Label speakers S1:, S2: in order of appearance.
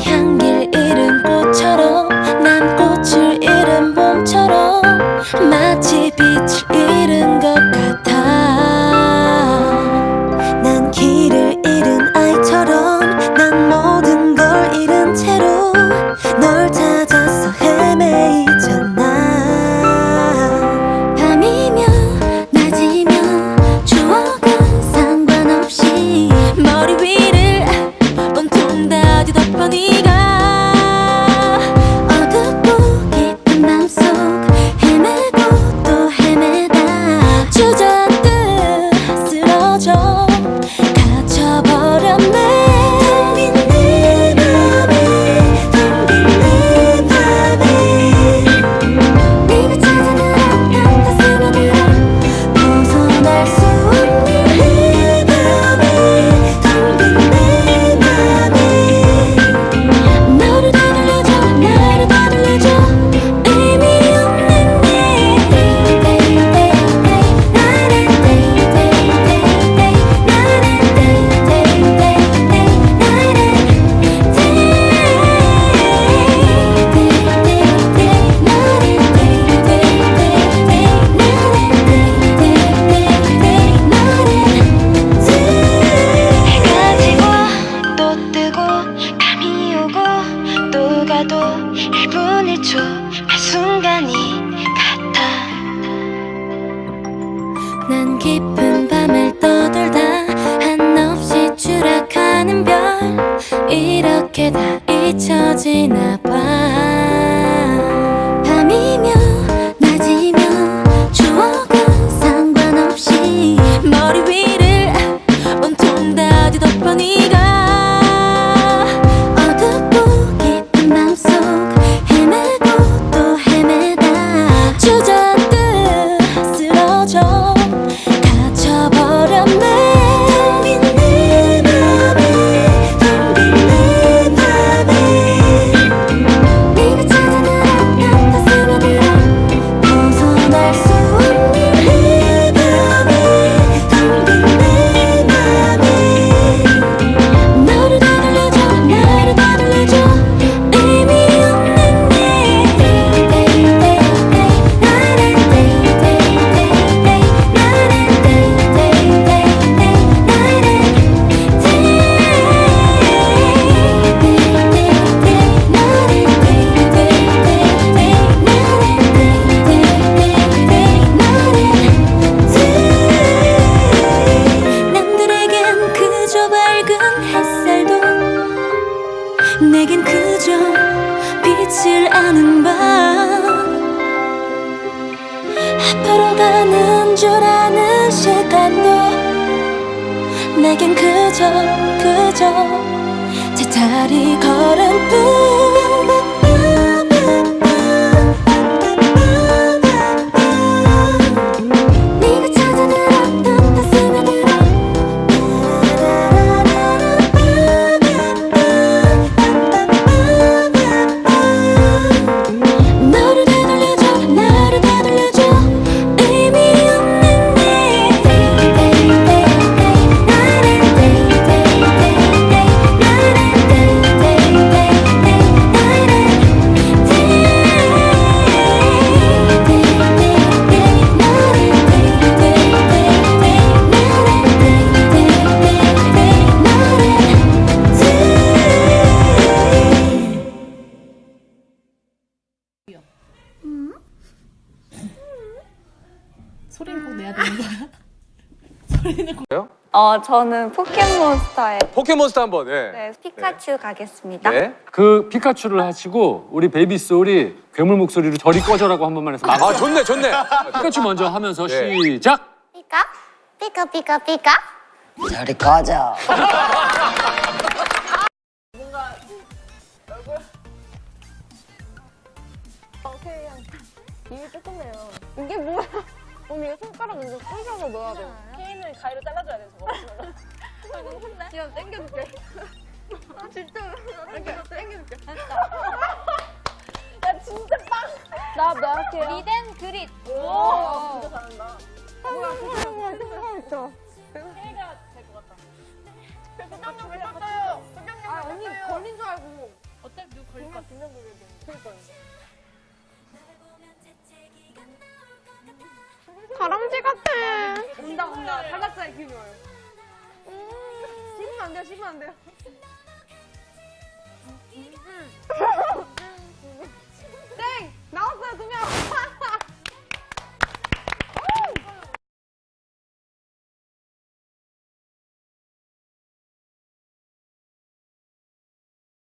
S1: 天。 빛을 아는 밤 앞으로 가는 줄 아는 시간도 내겐 그저 그저 제 자리 걸음뿐
S2: 소리는 꼭 내야 되는 거야?
S3: 어, 저는 포켓몬스터의
S4: 포켓몬스터 한번. 예.
S3: 네, 피카츄 가겠습니다.
S4: 네.
S5: 그 피카츄를 하시고 우리 베이비 소울이 괴물 목소리로 저리 꺼져라고 한 번만 해서
S4: 아 좋네 좋네.
S5: 피카츄 먼저 하면서
S4: 네.
S5: 시작.
S3: 피카? 피카, 피카, 피카?
S6: 저리 꺼져.
S7: 이게 조금해요. 이게 뭐야? 언니 이거 손가락 먼저 쑤셔서 넣어야 돼. 케인을 가위로 잘라줘야 돼, 저거. 아, 너무 혼내? 야, 땡겨줄게. 아, 진짜. 땡겨, 땡겨줄게. 됐다. 야, 진짜 빵! 나, 나 할게요.
S3: 리덴 그릿.
S7: 오! 진짜 잘한다. 뭐야, 그거 생각했어. 케이가 될 것 같다. 부장님 왜 떴어요? 부장님 아, 언니 걸린 줄 알고. 어차피 누구 걸릴 것 같아. 그러니까 다람쥐 같아. 온다 온다 탈락자의 기분이 와요. 씹으면 안 돼요 씹으면 안 돼요. 음.